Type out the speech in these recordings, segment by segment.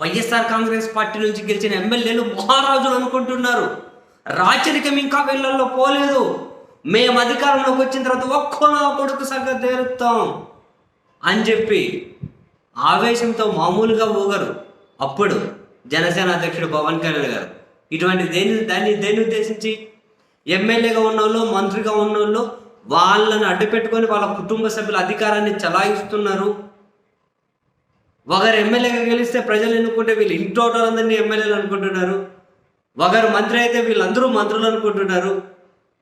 YSR Congress party నుంచి గెలిచిన ఎమ్మెల్యేలు మహారాజులు అనుకుంటున్నారు. రాచరికం ఇంకా వీళ్ళల్లో పోలేదు. మేము అధికారంలోకి వచ్చిన తర్వాత ఒక్కో నా కొడుకు సరిగ్గా తేరుతాం అని చెప్పి ఆవేశంతో మామూలుగా ఊగరు. అప్పుడు జనసేన అధ్యక్షుడు పవన్ కళ్యాణ్ గారు. ఇటువంటి దేని దాన్ని దేన్ని ఉద్దేశించి? ఎమ్మెల్యేగా ఉన్నోళ్ళు మంత్రిగా ఉన్నోళ్ళు వాళ్ళని అడ్డు పెట్టుకొని వాళ్ళ కుటుంబ సభ్యుల అధికారాన్ని చలాయిస్తున్నారు. ఒకరు ఎమ్మెల్యేగా గెలిస్తే ప్రజలు ఎన్నుకుంటే వీళ్ళు ఇంటోటలందరినీ ఎమ్మెల్యేలు అనుకుంటున్నారు. ఒకరు మంత్రి అయితే వీళ్ళందరూ మంత్రులు అనుకుంటున్నారు.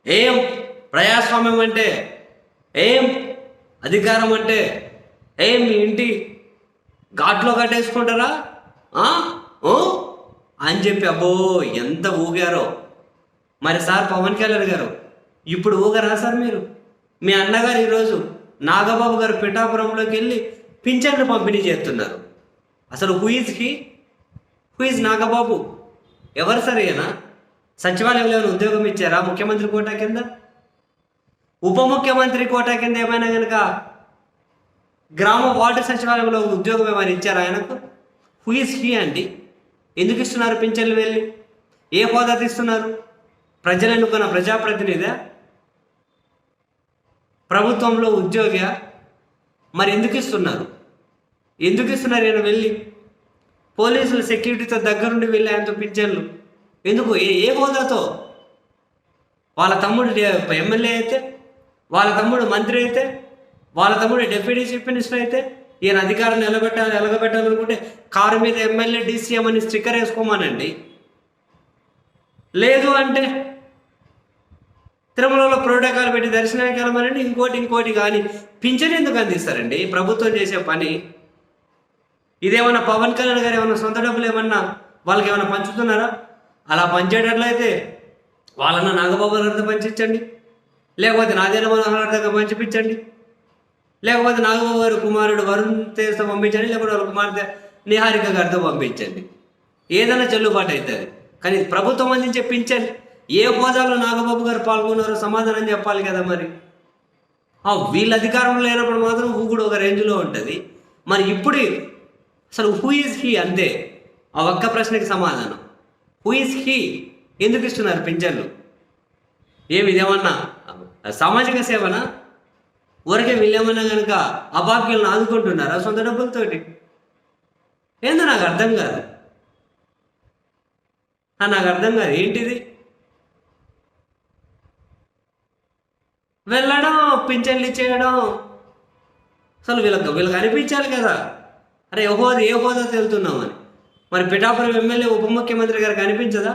ఏం ప్రజాస్వామ్యం అంటే ఏం అధికారం అంటే ఏం మీ ఇంటి ఘాట్లో కట్టేసుకుంటారా? అని చెప్పి అబ్బో ఎంత ఊగారో. మరి సార్ పవన్ కళ్యాణ్ గారు ఇప్పుడు ఊగరా సార్ మీరు? మీ అన్నగారు ఈరోజు నాగబాబు గారు పిఠాపురంలోకి వెళ్ళి పింఛన్లు పంపిణీ చేస్తున్నారు. అసలు హుయిజ్ హీ హుయిజ్ నాగబాబు? ఎవరు సరేనా సచివాలయంలో ఏమైనా ఉద్యోగం ఇచ్చారా? ముఖ్యమంత్రి కోటా కింద? ఉప ముఖ్యమంత్రి కోటా కింద ఏమైనా కనుక గ్రామ వార్డు సచివాలయంలో ఉద్యోగం ఏమైనా ఇచ్చారా ఆయనకు? హుయిజ్ హీ అండి? ఎందుకు ఇస్తున్నారు పింఛన్లు వెళ్ళి? ఏ హోదా తీస్తున్నారు? ప్రజలు ఎన్నుకున్న ప్రజాప్రతినిధి? ప్రభుత్వంలో ఉద్యోగి మరి ఎందుకు ఇస్తున్నారు? ఎందుకు ఇస్తున్నారు ఈయన వెళ్ళి? పోలీసులు సెక్యూరిటీతో దగ్గరుండి వెళ్ళి ఆయనతో పింఛన్లు ఎందుకు? ఏ ఏ హోదాతో? వాళ్ళ తమ్ముడు ఎమ్మెల్యే అయితే వాళ్ళ తమ్ముడు మంత్రి అయితే వాళ్ళ తమ్ముడు డెప్యూటీ చీఫ్ మినిస్టర్ అయితే ఈయన అధికారం నిలబెట్టాలి ఎలగబెట్టాలనుకుంటే కారు మీద ఎమ్మెల్యే డీసీఎం అని స్టిక్కర్ వేసుకోమానండి. లేదు అంటే తిరుమలలో ప్రోటోకాల్ పెట్టి దర్శనానికి వెళ్ళమనండి ఇంకోటి ఇంకోటి కానీ పింఛన్ ఎందుకు అందిస్తారండి? ప్రభుత్వం చేసే పని ఇదేమన్నా పవన్ కళ్యాణ్ గారు ఏమైనా సొంత డబ్బులు ఏమన్నా వాళ్ళకి ఏమైనా పంచుతున్నారా? అలా పంచేటట్లయితే వాళ్ళన్న నాగబాబు గారితో పంచించండి లేకపోతే నాదేన మనోహర్ దగ్గర పంచిపించండి లేకపోతే నాగబాబు గారు కుమారుడు వరుణ్ తేజ్తో పంపించండి లేకపోతే వాళ్ళ కుమార్తె నిహారిక గారితో పంపించండి. ఏదైనా చెల్లుబాటు అవుతుంది. కానీ ప్రభుత్వం అందించే పింఛన్ ఏ హోదాలో నాగబాబు గారు పాల్గొన్నారో సమాధానం చెప్పాలి కదా మరి. వీళ్ళ అధికారంలో లేనప్పుడు మాత్రం ఊగుడు ఒక రేంజ్లో ఉంటుంది. మరి ఇప్పుడు అసలు హూ ఈజ్ హీ అంతే ఆ ఒక్క ప్రశ్నకి సమాధానం. హూ ఈజ్ హీ ఎందుకు ఇస్తున్నారు పింఛన్లు? ఏమి ఇదేమన్నా సామాజిక సేవనా? ఊరికే వీళ్ళేమన్నా కనుక అభాగ్యులను ఆదుకుంటున్నారా సొంత డబ్బులతోటి? ఏందో నాకు అర్థం కాదు. నాకు అర్థం కాదు. ఏంటిది? వెళ్ళడం పింఛన్లు ఇచ్చేయడం. అసలు వీళ్ళకి వీళ్ళకి అనిపించాలి కదా. అరే ఏ హోదా ఏ హోదా వెళ్తున్నామని మరి పిఠాపురం ఎమ్మెల్యే ఉప ముఖ్యమంత్రి గారికి అనిపించదా?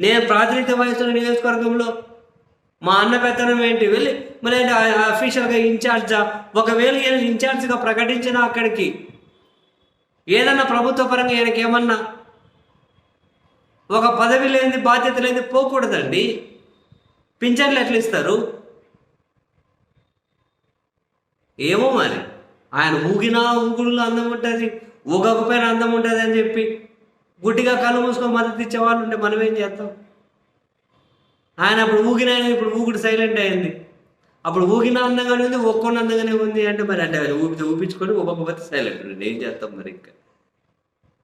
నేను ప్రాతినిధ్య వహిస్తున్న నియోజకవర్గంలో మా అన్న పెత్తనం ఏంటి? వెళ్ళి మరి అఫీషియల్గా ఇన్ఛార్జా ఒకవేళ ఈయన ఇన్ఛార్జ్గా ప్రకటించిన అక్కడికి ఏదన్నా ప్రభుత్వ పరంగా ఈయనకి ఏమన్నా ఒక పదవి లేనిది బాధ్యత లేనిది పోకూడదండి. పింఛన్లు ఎట్లా ఇస్తారు? ఏమో మరి. ఆయన ఊగినా ఊగుడులో అందం ఉంటుంది ఊగకపోయినా అందం ఉంటుంది అని చెప్పి గుడ్డిగా కళ్ళు మూసుకొని మద్దతు ఇచ్చే వాళ్ళు ఉంటే మనం ఏం చేస్తాం? ఆయన అప్పుడు ఊగిన ఇప్పుడు ఊగుడు సైలెంట్ అయింది. అప్పుడు ఊగిన అందంగానే ఉంది ఒక్కొన్న అందంగానే ఉంది అంటే మరి అంటే ఊపి ఊపితే ఊపించుకొని ఒక్కొక్కపోతే సైలెంట్ ఉంది ఏం చేస్తాం మరి ఇంకా?